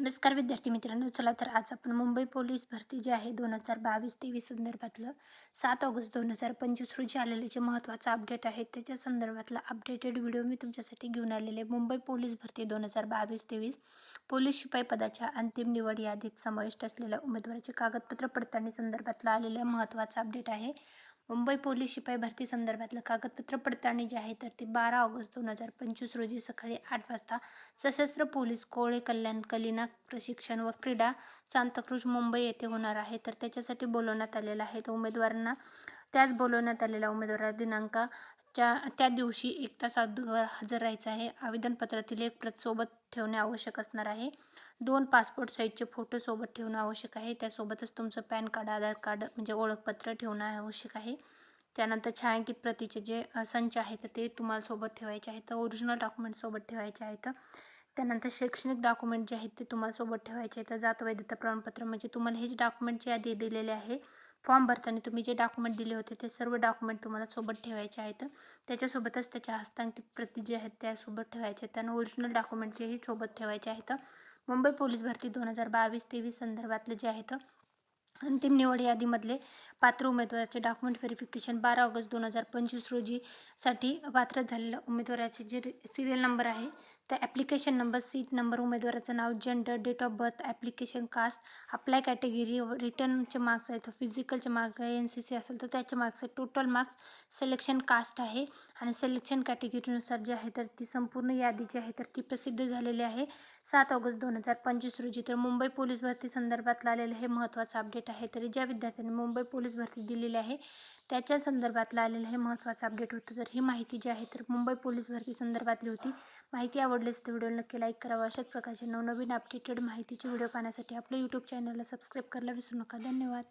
नमस्कार विद्यार्थी मित्रांनो चला तर आज आपण मुंबई पोलीस भरती जी आहे दोन हजार बावीस तेवीस संदर्भातलं सात ऑगस्ट दोन हजार पंचवीस रोजी आलेले जे महत्त्वाचं अपडेट आहे त्याच्या संदर्भातला अपडेटेड व्हिडिओ मी तुमच्यासाठी घेऊन आलेले. मुंबई पोलीस भरती दोन हजार बावीस तेवीस पोलीस शिपाई पदाच्या अंतिम निवड यादीत समाविष्ट असलेल्या उमेदवाराचे कागदपत्र पडताळणी संदर्भातलं आलेलं महत्त्वाचं अपडेट आहे. मुंबई पोलीस शिपाई भरती संदर्भातलं कागदपत्र पडताळणी जे आहे तर ते बारा ऑगस्ट दोन हजार पंचवीस रोजी सकाळी आठ वाजता सशस्त्र पोलीस कोळे कल्याण कलिना प्रशिक्षण व क्रीडा सांताक्रूज मुंबई येथे होणार आहे. तर त्याच्यासाठी बोलवण्यात आलेलं आहे तर उमेदवारांना त्याच बोलवण्यात आलेल्या उमेदवार च्या त्या दिवशी एक तास अगोदर हजर राहायचं आहे. आवेदनपत्रातील एक प्रत सोबत ठेवणे आवश्यक असणार आहे. दोन पासपोर्ट साईजचे फोटो सोबत ठेवणं आवश्यक आहे. त्यासोबतच तुमचं पॅन कार्ड आधार कार्ड म्हणजे ओळखपत्र ठेवणं आवश्यक आहे. त्यानंतर छायांकित प्रतीचे जे संच आहेत ते तुम्हाला सोबत ठेवायचे आहेत. ओरिजिनल डॉक्युमेंट सोबत ठेवायचे आहेत. त्यानंतर शैक्षणिक डॉक्युमेंट जे आहेत ते तुम्हाला सोबत ठेवायचे आहेत. जात वैधता प्रमाणपत्र म्हणजे तुम्हाला हे जे डॉक्युमेंटची यादी दिलेले आहे. फॉर्म भरताना तुम्ही जे डॉक्युमेंट दिले होते ते सर्व डॉक्युमेंट तुम्हाला सोबत ठेवायचे आहेत. त्याच्यासोबतच त्याच्या हस्तांकित प्रती जे आहेत त्या सोबत आहेत. त्यांना ओरिजिनल डॉक्युमेंटचेही सोबत ठेवायचे आहेत. मुंबई पोलीस भरती दोन हजार बावीस तेवीस संदर्भातले जे आहेत अंतिम निवड यादीमधले पात्र उमेदवाराचे डॉक्युमेंट व्हेरिफिकेशन बारा ऑगस्ट दोन हजार पंचवीस रोजीसाठी पात्र झालेल्या उमेदवाराचे जे सिरियल नंबर आहे तर ॲप्लिकेशन नंबर सीट नंबर उमेदवाराचं नाव gender date of birth application caste apply category रिटर्नचे marks आहेत फिजिकलचे मार्क्स आहे एन सी सी असेल तर त्याचे मार्क्स आहेत. टोटल मार्क्स सिलेक्शन कास्ट आहे. आणि सिलेक्शन कॅटेगरीनुसार जे आहे तर ती संपूर्ण यादी जी आहे तर ती प्रसिद्ध झालेली आहे. सात ऑगस्ट दोन हजार पंचवीस रोजी तर मुंबई पोलीस भरती संदर्भात आलेलं हे महत्त्वाचं अपडेट आहे. तरी ज्या विद्यार्थ्यांनी मुंबई पोलीस भरती दिलेली आहे त्याच्या संदर्भातलं आलेलं हे महत्त्वाचं अपडेट होतं. तर ही माहिती जी आहे तर मुंबई पोलीस भरती संदर्भातली होती. माहिती आवडलीच तर व्हिडिओ नक्की लाईक करावा. अशाच प्रकारचे नवनवीन अपडेटेड माहितीचे व्हिडिओ पाहण्यासाठी आपलं यूट्यूब चॅनलला सबस्क्राईब करायला विसरू नका. धन्यवाद.